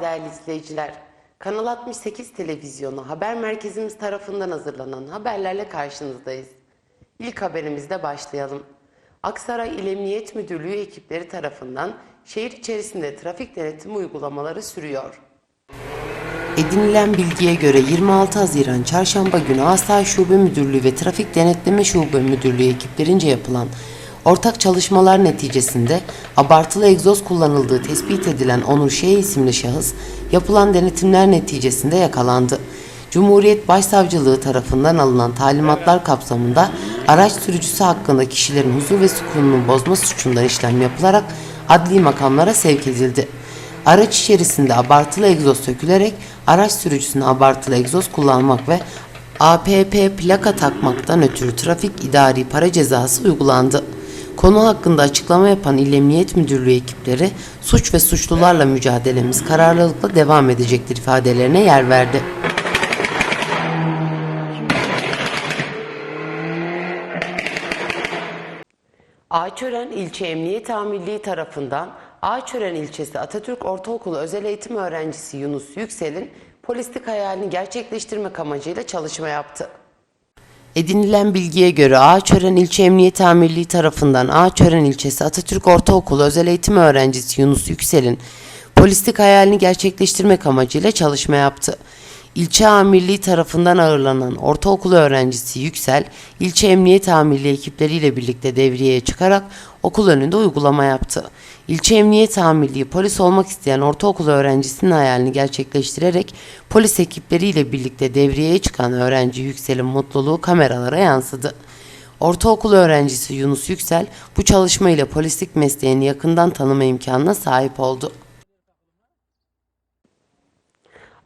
Merhaba değerli izleyiciler. Kanal 68 televizyonu haber merkezimiz tarafından hazırlanan haberlerle karşınızdayız. İlk haberimizde başlayalım. Aksaray İl Emniyet Müdürlüğü ekipleri tarafından şehir içerisinde trafik denetimi uygulamaları sürüyor. Edinilen bilgiye göre 26 Haziran Çarşamba günü Asayiş Şube Müdürlüğü ve Trafik Denetleme Şube Müdürlüğü ekiplerince yapılan ortak çalışmalar neticesinde abartılı egzoz kullanıldığı tespit edilen Onur Şeh isimli şahıs yapılan denetimler neticesinde yakalandı. Cumhuriyet Başsavcılığı tarafından alınan talimatlar kapsamında araç sürücüsü hakkında kişilerin huzur ve sükununu bozma suçundan işlem yapılarak adli makamlara sevk edildi. Araç içerisinde abartılı egzoz sökülerek araç sürücüsüne abartılı egzoz kullanmak ve APP plaka takmaktan ötürü trafik idari para cezası uygulandı. Konu hakkında açıklama yapan İl Emniyet Müdürlüğü ekipleri suç ve suçlularla mücadelemiz kararlılıkla devam edecektir ifadelerine yer verdi. Ağaçören İlçe Emniyet Amirliği tarafından Ağaçören İlçesi Atatürk Ortaokulu özel eğitim öğrencisi Yunus Yüksel'in polislik hayalini gerçekleştirmek amacıyla çalışma yaptı. Edinilen bilgiye göre Ağaçören İlçe Emniyet Amirliği tarafından Ağaçören İlçesi Atatürk Ortaokulu özel eğitim öğrencisi Yunus Yüksel'in polislik hayalini gerçekleştirmek amacıyla çalışma yaptı. İlçe Amirliği tarafından ağırlanan ortaokul öğrencisi Yüksel, ilçe emniyet amirliği ekipleriyle birlikte devriyeye çıkarak okul önünde uygulama yaptı. İlçe Emniyet Amirliği polis olmak isteyen ortaokul öğrencisinin hayalini gerçekleştirerek polis ekipleriyle birlikte devriyeye çıkan öğrenci Yüksel'in mutluluğu kameralara yansıdı. Ortaokul öğrencisi Yunus Yüksel bu çalışma ile polislik mesleğini yakından tanıma imkanına sahip oldu.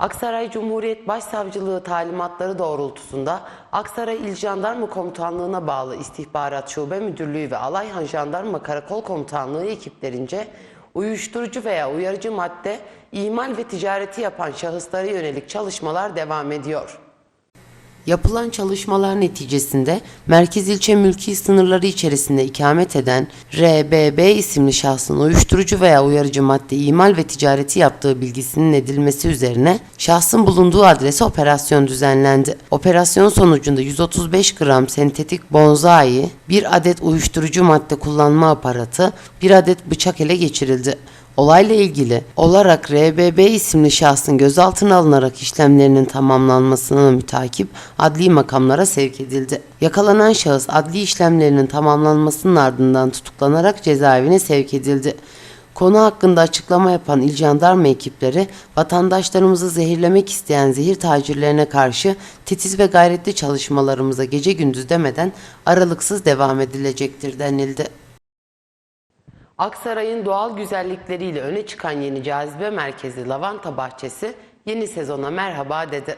Aksaray Cumhuriyet Başsavcılığı talimatları doğrultusunda Aksaray İl Jandarma Komutanlığı'na bağlı İstihbarat Şube Müdürlüğü ve Alayhan Jandarma Karakol Komutanlığı ekiplerince uyuşturucu veya uyarıcı madde imal ve ticareti yapan şahıslara yönelik çalışmalar devam ediyor. Yapılan çalışmalar neticesinde merkez ilçe mülki sınırları içerisinde ikamet eden RBB isimli şahsın uyuşturucu veya uyarıcı madde imal ve ticareti yaptığı bilgisinin edilmesi üzerine şahsın bulunduğu adrese operasyon düzenlendi. Operasyon sonucunda 135 gram sentetik bonzai, bir adet uyuşturucu madde kullanma aparatı, bir adet bıçak ele geçirildi. Olayla ilgili olarak RBB isimli şahsın gözaltına alınarak işlemlerinin tamamlanmasına mütakip adli makamlara sevk edildi. Yakalanan şahıs adli işlemlerinin tamamlanmasının ardından tutuklanarak cezaevine sevk edildi. Konu hakkında açıklama yapan İl Jandarma ekipleri vatandaşlarımızı zehirlemek isteyen zehir tacirlerine karşı titiz ve gayretli çalışmalarımıza gece gündüz demeden aralıksız devam edilecektir denildi. Aksaray'ın doğal güzellikleriyle öne çıkan yeni cazibe merkezi Lavanta Bahçesi yeni sezona merhaba dedi.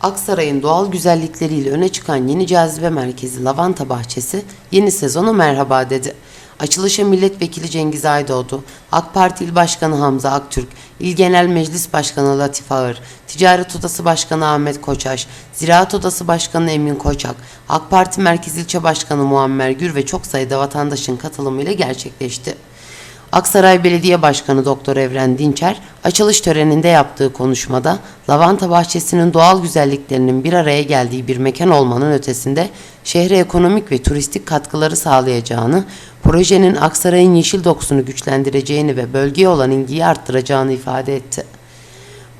Aksaray'ın doğal güzellikleriyle öne çıkan yeni cazibe merkezi Lavanta Bahçesi yeni sezona merhaba dedi. Açılışa milletvekili Cengiz Aydoğdu, AK Parti İl Başkanı Hamza Aktürk, İl Genel Meclis Başkanı Latif Ağır, Ticaret Odası Başkanı Ahmet Koçaş, Ziraat Odası Başkanı Emin Koçak, AK Parti Merkez İlçe Başkanı Muammer Gür ve çok sayıda vatandaşın katılımıyla gerçekleşti. Aksaray Belediye Başkanı Doktor Evren Dinçer, açılış töreninde yaptığı konuşmada lavanta bahçesinin doğal güzelliklerinin bir araya geldiği bir mekan olmanın ötesinde şehre ekonomik ve turistik katkıları sağlayacağını, projenin Aksaray'ın yeşil dokusunu güçlendireceğini ve bölgeye olan ilgiyi arttıracağını ifade etti.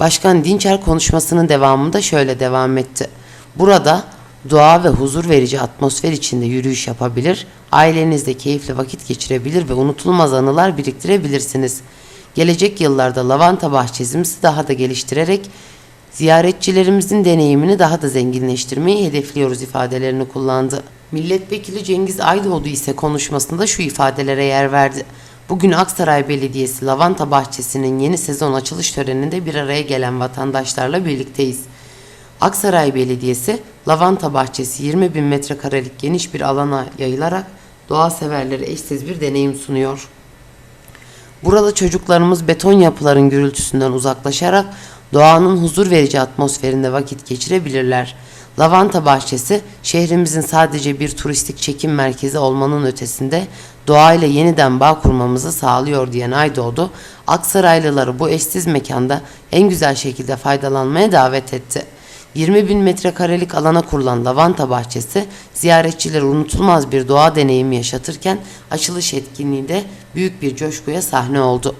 Başkan Dinçer konuşmasının devamında şöyle devam etti. Burada doğa ve huzur verici atmosfer içinde yürüyüş yapabilir, ailenizle keyifli vakit geçirebilir ve unutulmaz anılar biriktirebilirsiniz. Gelecek yıllarda lavanta bahçemizi daha da geliştirerek ziyaretçilerimizin deneyimini daha da zenginleştirmeyi hedefliyoruz ifadelerini kullandı. Milletvekili Cengiz Aydoğdu ise konuşmasında şu ifadelere yer verdi. Bugün Aksaray Belediyesi Lavanta Bahçesi'nin yeni sezon açılış töreninde bir araya gelen vatandaşlarla birlikteyiz. Aksaray Belediyesi Lavanta Bahçesi 20 bin metrekarelik geniş bir alana yayılarak doğa severlere eşsiz bir deneyim sunuyor. Burada çocuklarımız beton yapıların gürültüsünden uzaklaşarak doğanın huzur verici atmosferinde vakit geçirebilirler. Lavanta bahçesi şehrimizin sadece bir turistik çekim merkezi olmanın ötesinde doğayla yeniden bağ kurmamızı sağlıyor diyen Aydoğdu, Aksaraylıları bu eşsiz mekanda en güzel şekilde faydalanmaya davet etti. 20 bin metrekarelik alana kurulan lavanta bahçesi ziyaretçilere unutulmaz bir doğa deneyimi yaşatırken açılış etkinliğinde büyük bir coşkuya sahne oldu.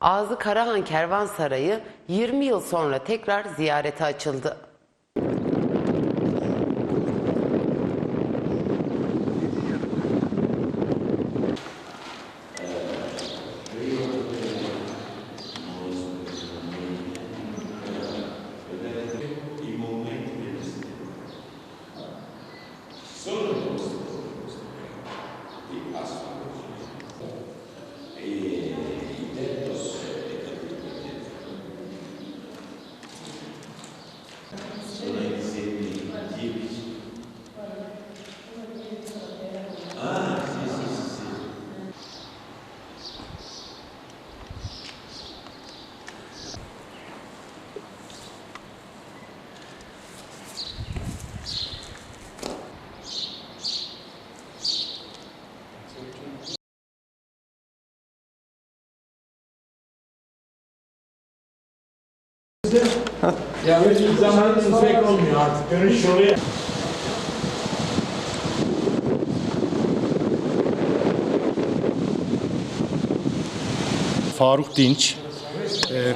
Ağzı Karahan Kervansarayı 20 yıl sonra tekrar ziyarete açıldı. Ya öyle zamanınız pek olmuyor artık. Görüş oluyor. Faruk Dinç. Ee,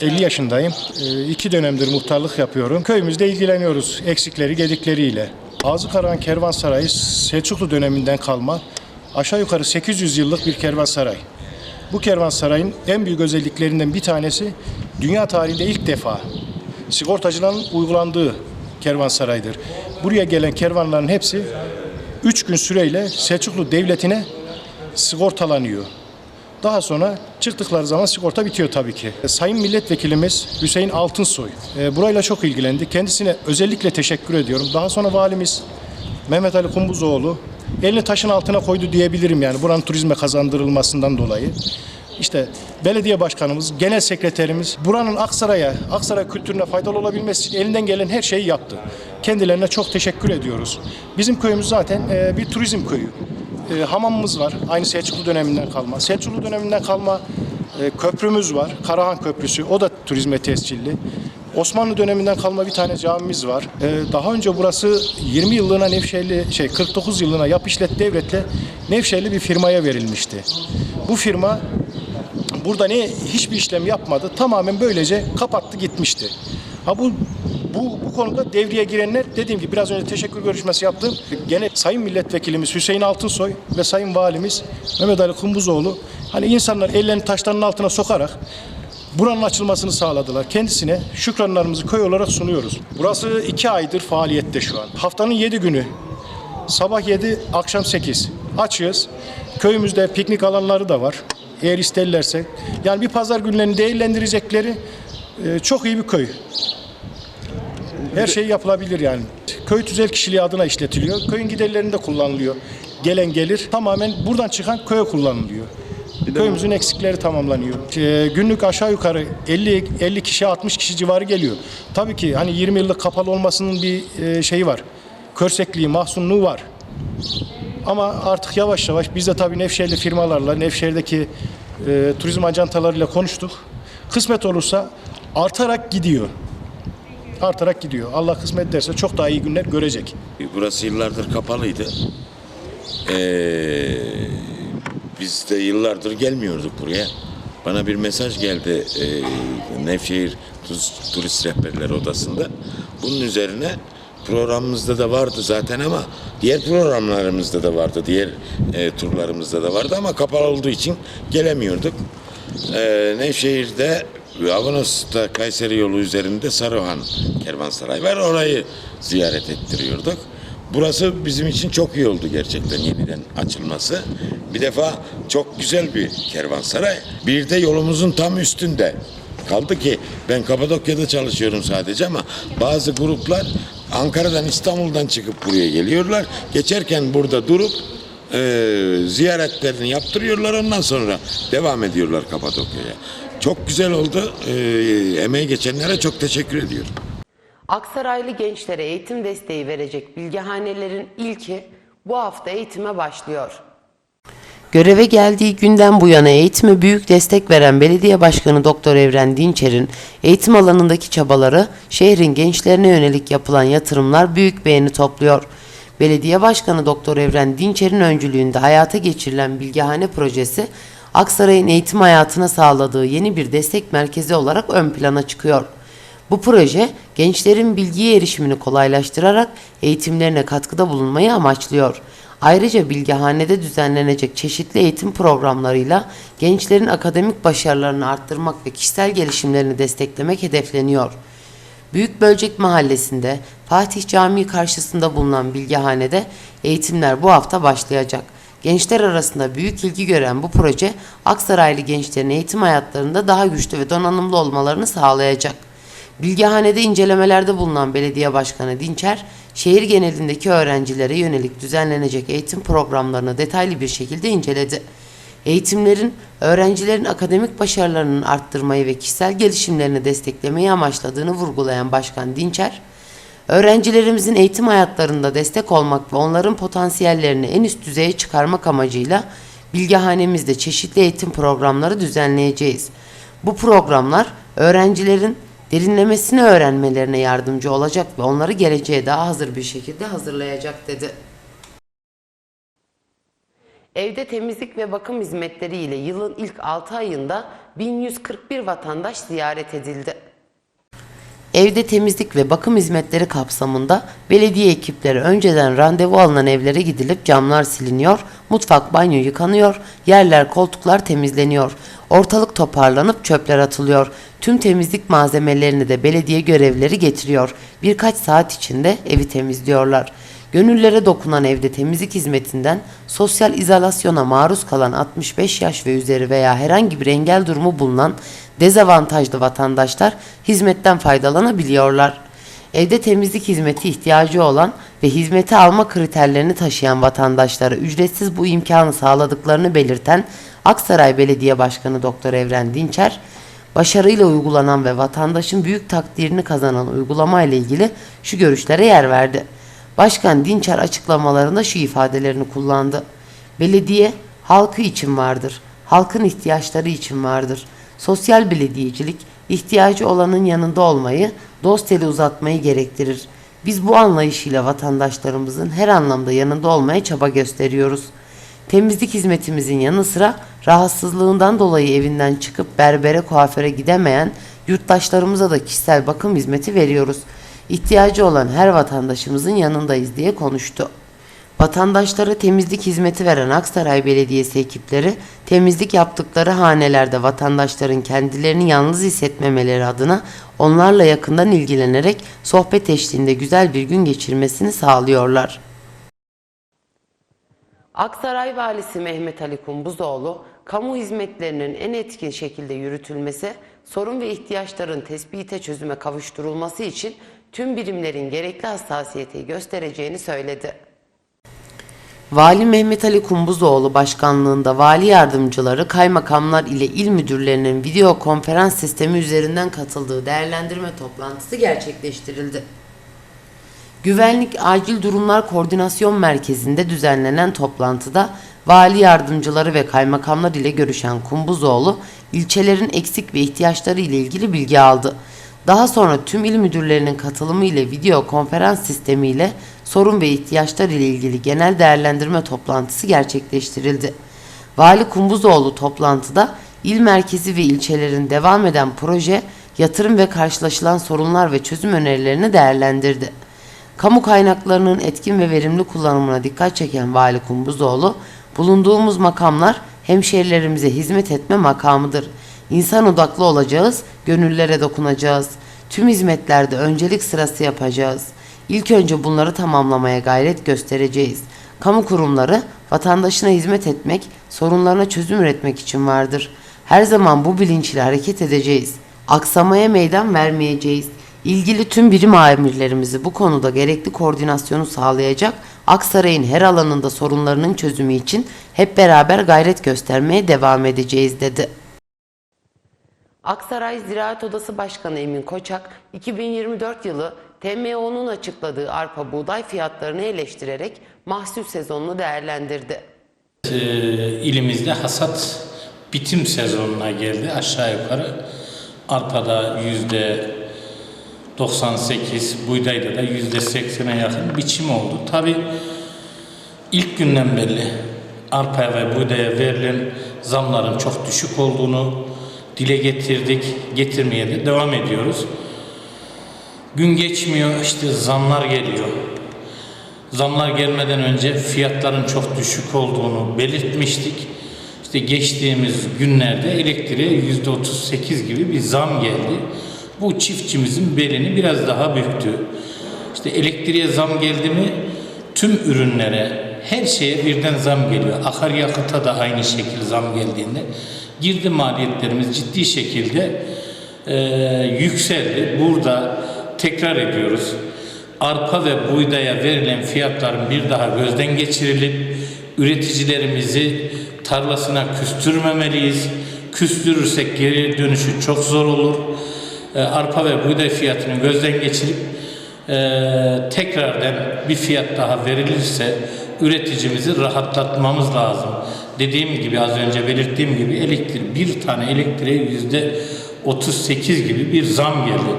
45-50 yaşındayım. Ee, İki dönemdir muhtarlık yapıyorum. Köyümüzde ilgileniyoruz eksikleri, gedikleriyle. Ağzı Karahan Kervansarayı Selçuklu döneminden kalma aşağı yukarı 800 yıllık bir kervansaray. Bu kervansarayın en büyük özelliklerinden bir tanesi dünya tarihinde ilk defa sigortacıların uygulandığı kervansaraydır. Buraya gelen kervanların hepsi 3 gün süreyle Selçuklu Devleti'ne sigortalanıyor. Daha sonra çıktıkları zaman sigorta bitiyor tabii ki. Sayın Milletvekilimiz Hüseyin Altınsoy e, burayla çok ilgilendi. Kendisine özellikle teşekkür ediyorum. Daha sonra valimiz Mehmet Ali Kumbuzoğlu elini taşın altına koydu diyebilirim yani buranın turizme kazandırılmasından dolayı. İşte belediye başkanımız, genel sekreterimiz buranın Aksaray'a, Aksaray kültürüne faydalı olabilmesi için elinden gelen her şeyi yaptı. Kendilerine çok teşekkür ediyoruz. Bizim köyümüz zaten e, bir turizm köyü. E, hamamımız var. Aynı Selçuklu döneminden kalma. Selçuklu döneminden kalma e, köprümüz var. Karahan Köprüsü. O da turizme tescilli. Osmanlı döneminden kalma bir tane camimiz var. E, daha önce burası 20 yıllığına Nevşehirli, şey 49 yıllığına yap işlet devletle Nevşehirli bir firmaya verilmişti. Bu firma burada ne hiçbir işlem yapmadı. Tamamen böylece kapattı gitmişti. Ha bu bu, bu konuda devreye girenler dediğim gibi biraz önce teşekkür görüşmesi yaptım. Gene Sayın Milletvekilimiz Hüseyin Altınsoy ve Sayın Valimiz Mehmet Ali Kumbuzoğlu hani insanlar ellerini taşlarının altına sokarak buranın açılmasını sağladılar. Kendisine şükranlarımızı köy olarak sunuyoruz. Burası iki aydır faaliyette şu an. Haftanın yedi günü Sabah 7, akşam 8. Açığız. Köyümüzde piknik alanları da var. Eğer isterlerse. Yani bir pazar günlerini değerlendirecekleri e, çok iyi bir köy. Her şey yapılabilir yani. Köy tüzel kişiliği adına işletiliyor. Köyün giderlerinde kullanılıyor. Gelen gelir tamamen buradan çıkan köye kullanılıyor. Köyümüzün eksikleri tamamlanıyor. Ee, günlük aşağı yukarı 50 50 kişi 60 kişi civarı geliyor. Tabii ki hani 20 yıllık kapalı olmasının bir e, şeyi var. Körsekliği, mahzunluğu var. Ama artık yavaş yavaş biz de tabii Nevşehirli firmalarla, Nevşehir'deki e, turizm ajantalarıyla konuştuk. Kısmet olursa artarak gidiyor. Artarak gidiyor. Allah kısmet ederse çok daha iyi günler görecek. Burası yıllardır kapalıydı. Ee, biz de yıllardır gelmiyorduk buraya. Bana bir mesaj geldi ee, Nevşehir Turist Rehberleri Odası'nda. Bunun üzerine programımızda da vardı zaten ama diğer programlarımızda da vardı. Diğer e, turlarımızda da vardı ama kapalı olduğu için gelemiyorduk. Ee, Nevşehir'de Avanos'ta Kayseri yolu üzerinde Saruhan Kervansaray var. Orayı ziyaret ettiriyorduk. Burası bizim için çok iyi oldu gerçekten yeniden açılması. Bir defa çok güzel bir kervansaray. Bir de yolumuzun tam üstünde. Kaldı ki ben Kapadokya'da çalışıyorum sadece ama bazı gruplar Ankara'dan İstanbul'dan çıkıp buraya geliyorlar. Geçerken burada durup e, ziyaretlerini yaptırıyorlar ondan sonra devam ediyorlar Kapadokya'ya. Çok güzel oldu. Ee, emeği geçenlere çok teşekkür ediyorum. Aksaraylı gençlere eğitim desteği verecek bilgehanelerin ilki bu hafta eğitime başlıyor. Göreve geldiği günden bu yana eğitime büyük destek veren Belediye Başkanı Doktor Evren Dinçer'in eğitim alanındaki çabaları şehrin gençlerine yönelik yapılan yatırımlar büyük beğeni topluyor. Belediye Başkanı Doktor Evren Dinçer'in öncülüğünde hayata geçirilen Bilgehane projesi Aksaray'ın eğitim hayatına sağladığı yeni bir destek merkezi olarak ön plana çıkıyor. Bu proje gençlerin bilgiye erişimini kolaylaştırarak eğitimlerine katkıda bulunmayı amaçlıyor. Ayrıca Bilgehane'de düzenlenecek çeşitli eğitim programlarıyla gençlerin akademik başarılarını arttırmak ve kişisel gelişimlerini desteklemek hedefleniyor. Büyükbölcek Mahallesi'nde Fatih Camii karşısında bulunan Bilgehane'de eğitimler bu hafta başlayacak. Gençler arasında büyük ilgi gören bu proje Aksaraylı gençlerin eğitim hayatlarında daha güçlü ve donanımlı olmalarını sağlayacak. Bilgehane'de incelemelerde bulunan Belediye Başkanı Dinçer, şehir genelindeki öğrencilere yönelik düzenlenecek eğitim programlarını detaylı bir şekilde inceledi. Eğitimlerin öğrencilerin akademik başarılarının arttırmayı ve kişisel gelişimlerini desteklemeyi amaçladığını vurgulayan Başkan Dinçer, öğrencilerimizin eğitim hayatlarında destek olmak ve onların potansiyellerini en üst düzeye çıkarmak amacıyla Bilgehanemizde çeşitli eğitim programları düzenleyeceğiz. Bu programlar öğrencilerin derinlemesine öğrenmelerine yardımcı olacak ve onları geleceğe daha hazır bir şekilde hazırlayacak dedi. Evde temizlik ve bakım hizmetleri ile yılın ilk 6 ayında 1141 vatandaş ziyaret edildi. Evde temizlik ve bakım hizmetleri kapsamında belediye ekipleri önceden randevu alınan evlere gidilip camlar siliniyor, mutfak banyo yıkanıyor, yerler koltuklar temizleniyor, ortalık toparlanıp çöpler atılıyor. Tüm temizlik malzemelerini de belediye görevlileri getiriyor. Birkaç saat içinde evi temizliyorlar. Gönüllere dokunan evde temizlik hizmetinden sosyal izolasyona maruz kalan 65 yaş ve üzeri veya herhangi bir engel durumu bulunan dezavantajlı vatandaşlar hizmetten faydalanabiliyorlar. Evde temizlik hizmeti ihtiyacı olan ve hizmeti alma kriterlerini taşıyan vatandaşlara ücretsiz bu imkanı sağladıklarını belirten Aksaray Belediye Başkanı Doktor Evren Dinçer, başarıyla uygulanan ve vatandaşın büyük takdirini kazanan uygulama ile ilgili şu görüşlere yer verdi. Başkan Dinçer açıklamalarında şu ifadelerini kullandı. Belediye halkı için vardır. Halkın ihtiyaçları için vardır. Sosyal belediyecilik ihtiyacı olanın yanında olmayı, dost eli uzatmayı gerektirir. Biz bu anlayışıyla vatandaşlarımızın her anlamda yanında olmaya çaba gösteriyoruz. Temizlik hizmetimizin yanı sıra rahatsızlığından dolayı evinden çıkıp berbere kuaföre gidemeyen yurttaşlarımıza da kişisel bakım hizmeti veriyoruz. İhtiyacı olan her vatandaşımızın yanındayız diye konuştu. Vatandaşlara temizlik hizmeti veren Aksaray Belediyesi ekipleri temizlik yaptıkları hanelerde vatandaşların kendilerini yalnız hissetmemeleri adına onlarla yakından ilgilenerek sohbet eşliğinde güzel bir gün geçirmesini sağlıyorlar. Aksaray Valisi Mehmet Ali Kumbuzoğlu, kamu hizmetlerinin en etkin şekilde yürütülmesi, sorun ve ihtiyaçların tespite çözüme kavuşturulması için tüm birimlerin gerekli hassasiyeti göstereceğini söyledi. Vali Mehmet Ali Kumbuzoğlu başkanlığında vali yardımcıları, kaymakamlar ile il müdürlerinin video konferans sistemi üzerinden katıldığı değerlendirme toplantısı gerçekleştirildi. Güvenlik Acil Durumlar Koordinasyon Merkezi'nde düzenlenen toplantıda vali yardımcıları ve kaymakamlar ile görüşen Kumbuzoğlu, ilçelerin eksik ve ihtiyaçları ile ilgili bilgi aldı. Daha sonra tüm il müdürlerinin katılımı ile video konferans sistemiyle sorun ve ihtiyaçlar ile ilgili genel değerlendirme toplantısı gerçekleştirildi. Vali Kumbuzoğlu toplantıda il merkezi ve ilçelerin devam eden proje, yatırım ve karşılaşılan sorunlar ve çözüm önerilerini değerlendirdi. Kamu kaynaklarının etkin ve verimli kullanımına dikkat çeken Vali Kumbuzoğlu, bulunduğumuz makamlar hemşehrilerimize hizmet etme makamıdır. İnsan odaklı olacağız, gönüllere dokunacağız. Tüm hizmetlerde öncelik sırası yapacağız. İlk önce bunları tamamlamaya gayret göstereceğiz. Kamu kurumları vatandaşına hizmet etmek, sorunlarına çözüm üretmek için vardır. Her zaman bu bilinçle hareket edeceğiz. Aksamaya meydan vermeyeceğiz. İlgili tüm birim amirlerimizi bu konuda gerekli koordinasyonu sağlayacak, Aksaray'ın her alanında sorunlarının çözümü için hep beraber gayret göstermeye devam edeceğiz dedi. Aksaray Ziraat Odası Başkanı Emin Koçak, 2024 yılı TMO'nun açıkladığı arpa buğday fiyatlarını eleştirerek mahsul sezonunu değerlendirdi. Ee, ilimizde hasat bitim sezonuna geldi aşağı yukarı. Arpada yüzde 98, buğdayda da yüzde 80'e yakın biçim oldu. Tabi ilk günden belli arpa ve buğdaya verilen zamların çok düşük olduğunu dile getirdik, getirmeye de devam ediyoruz. Gün geçmiyor işte zamlar geliyor. Zamlar gelmeden önce fiyatların çok düşük olduğunu belirtmiştik. İşte geçtiğimiz günlerde elektriğe yüzde 38 gibi bir zam geldi. Bu çiftçimizin belini biraz daha büktü. İşte elektriğe zam geldi mi tüm ürünlere her şeye birden zam geliyor. Akaryakıta da aynı şekilde zam geldiğinde girdi maliyetlerimiz ciddi şekilde e, yükseldi. Burada tekrar ediyoruz. Arpa ve buğdaya verilen fiyatların bir daha gözden geçirilip üreticilerimizi tarlasına küstürmemeliyiz. Küstürürsek geri dönüşü çok zor olur. E, arpa ve buğday fiyatını gözden geçirip e, tekrardan bir fiyat daha verilirse üreticimizi rahatlatmamız lazım. Dediğim gibi az önce belirttiğim gibi elektrik bir tane elektriğe yüzde 38 gibi bir zam geldi.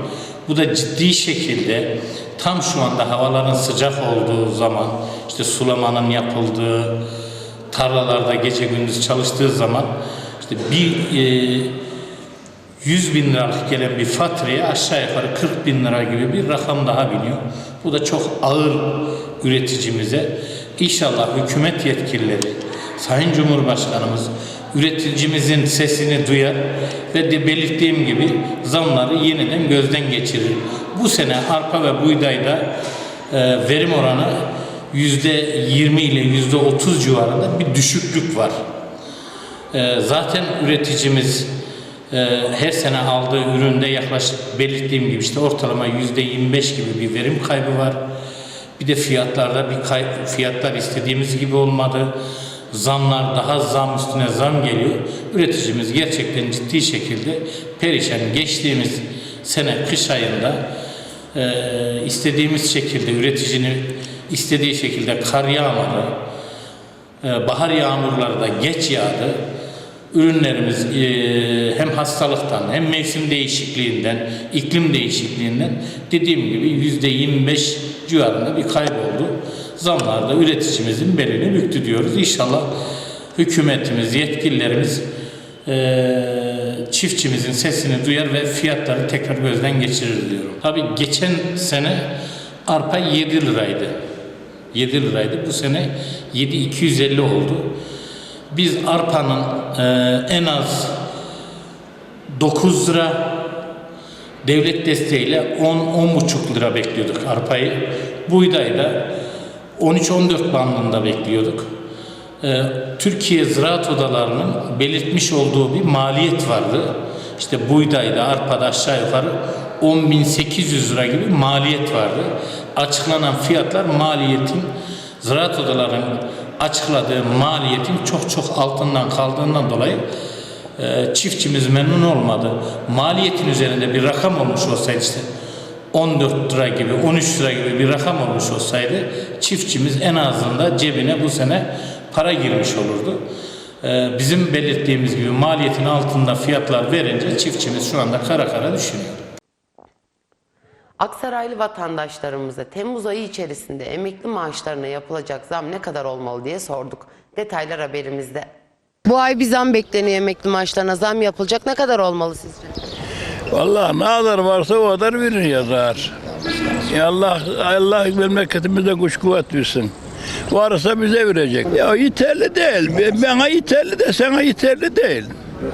Bu da ciddi şekilde tam şu anda havaların sıcak olduğu zaman işte sulamanın yapıldığı tarlalarda gece gündüz çalıştığı zaman işte bir e, 100 bin liralık gelen bir faturaya aşağı yukarı 40 bin lira gibi bir rakam daha biniyor. Bu da çok ağır üreticimize. İnşallah hükümet yetkilileri, Sayın Cumhurbaşkanımız üreticimizin sesini duyar ve de belirttiğim gibi zamları yeniden gözden geçirir. Bu sene arpa ve buğdayda e, verim oranı yüzde 20 ile yüzde 30 civarında bir düşüklük var. E, zaten üreticimiz e, her sene aldığı üründe yaklaşık belirttiğim gibi işte ortalama yüzde 25 gibi bir verim kaybı var. Bir de fiyatlarda bir kay, fiyatlar istediğimiz gibi olmadı. Zamlar daha zam üstüne zam geliyor. Üreticimiz gerçekten ciddi şekilde perişan. Geçtiğimiz sene kış ayında e, istediğimiz şekilde üreticinin istediği şekilde kar yağmadı. E, bahar yağmurları da geç yağdı. Ürünlerimiz e, hem hastalıktan hem mevsim değişikliğinden, iklim değişikliğinden dediğim gibi yüzde 25 civarında bir kayboldu. Zamlarda üreticimizin belini büktü diyoruz. İnşallah hükümetimiz, yetkililerimiz e, çiftçimizin sesini duyar ve fiyatları tekrar gözden geçirir diyorum. Tabii geçen sene arpa 7 liraydı. 7 liraydı. Bu sene 7.250 oldu. Biz arpanın e, en az 9 lira devlet desteğiyle 10-10,5 lira bekliyorduk arpayı. Buğdayı da 13-14 bandında bekliyorduk. Ee, Türkiye Ziraat Odaları'nın belirtmiş olduğu bir maliyet vardı. İşte buğdayda, arpada aşağı yukarı 10.800 lira gibi maliyet vardı. Açıklanan fiyatlar maliyetin Ziraat Odaları'nın açıkladığı maliyetin çok çok altından kaldığından dolayı e, çiftçimiz memnun olmadı. Maliyetin üzerinde bir rakam olmuş olsaydı işte 14 lira gibi 13 lira gibi bir rakam olmuş olsaydı çiftçimiz en azından cebine bu sene para girmiş olurdu. E, bizim belirttiğimiz gibi maliyetin altında fiyatlar verince çiftçimiz şu anda kara kara düşünüyor. Aksaraylı vatandaşlarımıza Temmuz ayı içerisinde emekli maaşlarına yapılacak zam ne kadar olmalı diye sorduk. Detaylar haberimizde. Bu ay bir zam bekleniyor emekli maaşlarına. Zam yapılacak ne kadar olmalı sizce? Vallahi ne kadar varsa o kadar verir yazar. Ya Allah Allah memleketimize güç kuvvet versin. Varsa bize verecek. Ya yeterli değil. Bana yeterli de sana yeterli değil.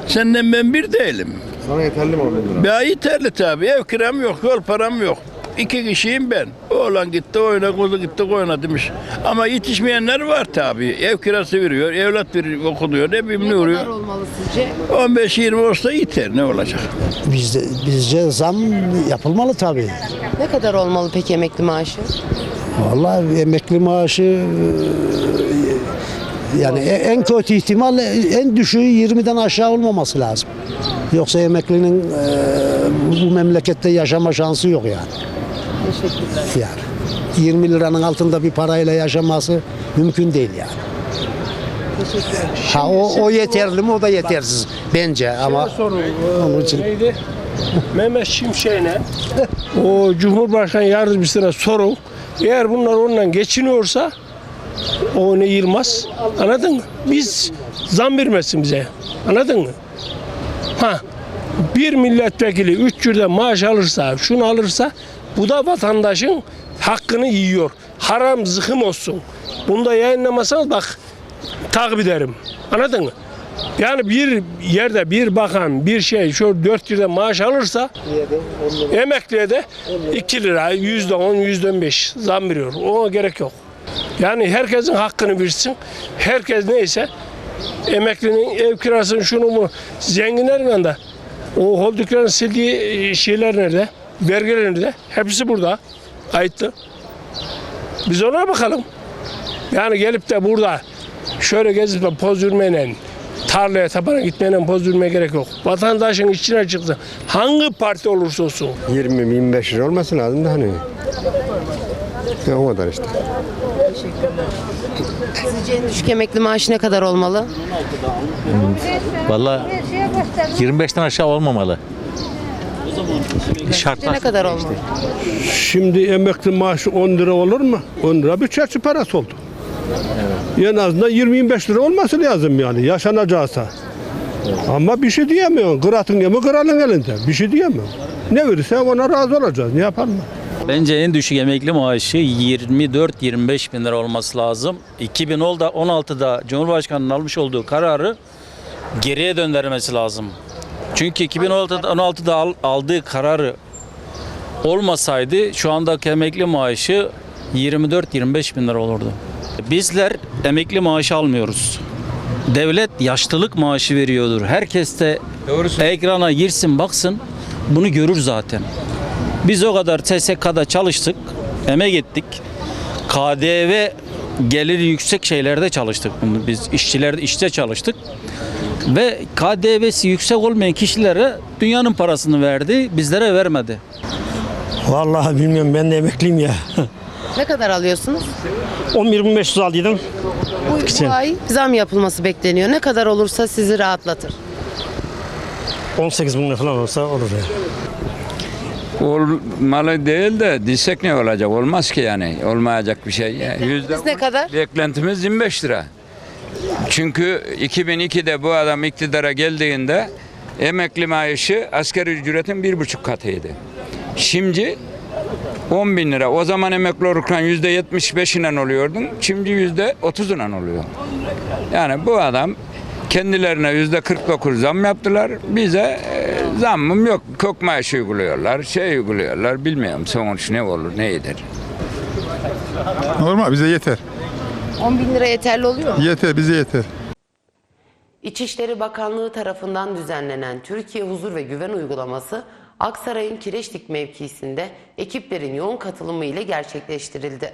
Senden ben bir değilim. Sana yeterli mi 10 bin lira? Ya yeterli tabii. Ev kiram yok, yol param yok. İki kişiyim ben. Oğlan gitti oyna, kuzu gitti oyna demiş. Ama yetişmeyenler var tabii. Ev kirası veriyor, evlat veriyor, okuluyor, ne bileyim ne oluyor. olmalı sizce? 15-20 olsa yeter, ne olacak? Bizde, bizce zam yapılmalı tabii. Ne kadar olmalı peki emekli maaşı? Vallahi emekli maaşı e, yani en kötü ihtimal en düşüğü 20'den aşağı olmaması lazım. Yoksa emeklinin e, bu memlekette yaşama şansı yok yani. Teşekkürler. Yani 20 liranın altında bir parayla yaşaması mümkün değil yani. Ha o, o yeterli mi o da yetersiz bence ama onun için Neydi? Mehmet Şimşek'e o Cumhurbaşkanı yardımcısına sorun. Eğer bunlar ondan geçiniyorsa o ne Yılmaz. Anladın mı? Biz zam vermesin bize. Anladın mı? Ha bir milletvekili 3 yılda maaş alırsa, şunu alırsa bu da vatandaşın hakkını yiyor. Haram zıkım olsun. Bunu da yayınlamasanız bak takip ederim. Anladın mı? Yani bir yerde bir bakan bir şey şu dört yılda maaş alırsa emekliye de 2 lira yüzde on yüzde beş zam veriyor. Ona gerek yok. Yani herkesin hakkını versin. Herkes neyse emeklinin ev kirasını şunu bunu zenginlerin de o holdüklerin sildiği şeyler nerede? Vergiler nerede? Hepsi burada. Kayıtlı. Biz ona bakalım. Yani gelip de burada şöyle gezip de poz vermeyle, tarlaya tapana gitmeyle poz vermeye gerek yok. Vatandaşın içine çıksın. Hangi parti olursa olsun. 20-25 lira olması lazım da hani. Ya o kadar işte. Sizce en düşük emekli maaşı ne kadar olmalı? Valla 25'ten aşağı olmamalı. Sizce Şartlar ne kadar olmalı? Şimdi emekli maaşı 10 lira olur mu? 10 lira bir çerçi parası oldu. En azından 20-25 lira olması lazım yani yaşanacaksa. Ama bir şey diyemiyorsun. Kıratın yemi kralın elinde. Bir şey diyemiyorum. Ne verirse ona razı olacağız. Ne yapalım? Bence en düşük emekli maaşı 24-25 bin lira olması lazım. 2016'da Cumhurbaşkanı'nın almış olduğu kararı geriye döndürmesi lazım. Çünkü 2016'da 16'da al- aldığı kararı olmasaydı şu andaki emekli maaşı 24-25 bin lira olurdu. Bizler emekli maaşı almıyoruz. Devlet yaşlılık maaşı veriyordur. Herkes de ekrana girsin baksın bunu görür zaten. Biz o kadar TSK'da çalıştık, emek ettik. KDV geliri yüksek şeylerde çalıştık. Biz işçilerde işte çalıştık. Ve KDV'si yüksek olmayan kişilere dünyanın parasını verdi, bizlere vermedi. Vallahi bilmiyorum ben de emekliyim ya. Ne kadar alıyorsunuz? 11.500 aldıydım. Bu, bu ay zam yapılması bekleniyor. Ne kadar olursa sizi rahatlatır. 18 bin falan olsa olur ya. Olmalı değil de dilsek ne olacak? Olmaz ki yani. Olmayacak bir şey. Yüzde Biz ne kadar? Beklentimiz 25 lira. Çünkü 2002'de bu adam iktidara geldiğinde emekli maaşı asgari ücretin bir buçuk katıydı. Şimdi 10 bin lira. O zaman emekli olurken yüzde 75 ile oluyordun. Şimdi yüzde 30 ile oluyor. Yani bu adam kendilerine yüzde 49 zam yaptılar. Bize e, zammım yok. Kök maaşı uyguluyorlar. Şey uyguluyorlar. Bilmiyorum sonuç ne olur ne eder. Normal bize yeter. 10 bin lira yeterli oluyor mu? Yeter bize yeter. İçişleri Bakanlığı tarafından düzenlenen Türkiye Huzur ve Güven uygulaması Aksaray'ın Kireçlik mevkisinde ekiplerin yoğun katılımı ile gerçekleştirildi.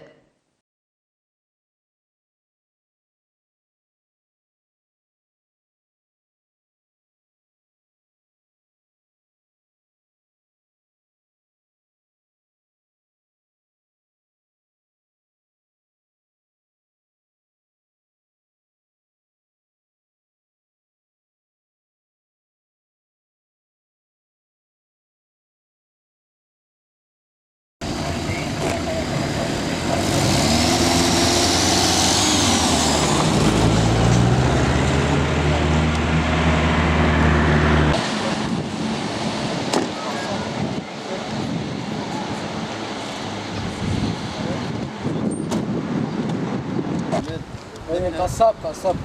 Kasap kasap.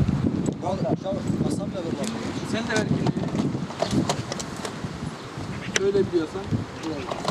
Vallahi kasap ne var? Sen de ver kimliği. Böyle biliyorsan. Böyle.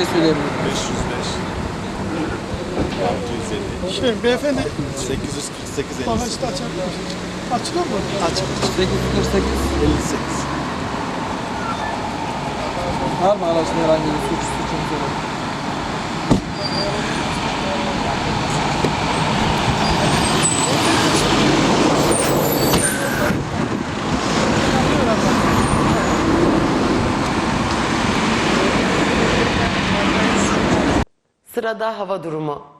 Diye söyleyebilirim. 505. 650. Şey beyefendi 848 bagajda açar. Açılır mı? Açık. 848. 58. Var mı araçta herhangi bir suç suçumuz olan? Sırada hava durumu.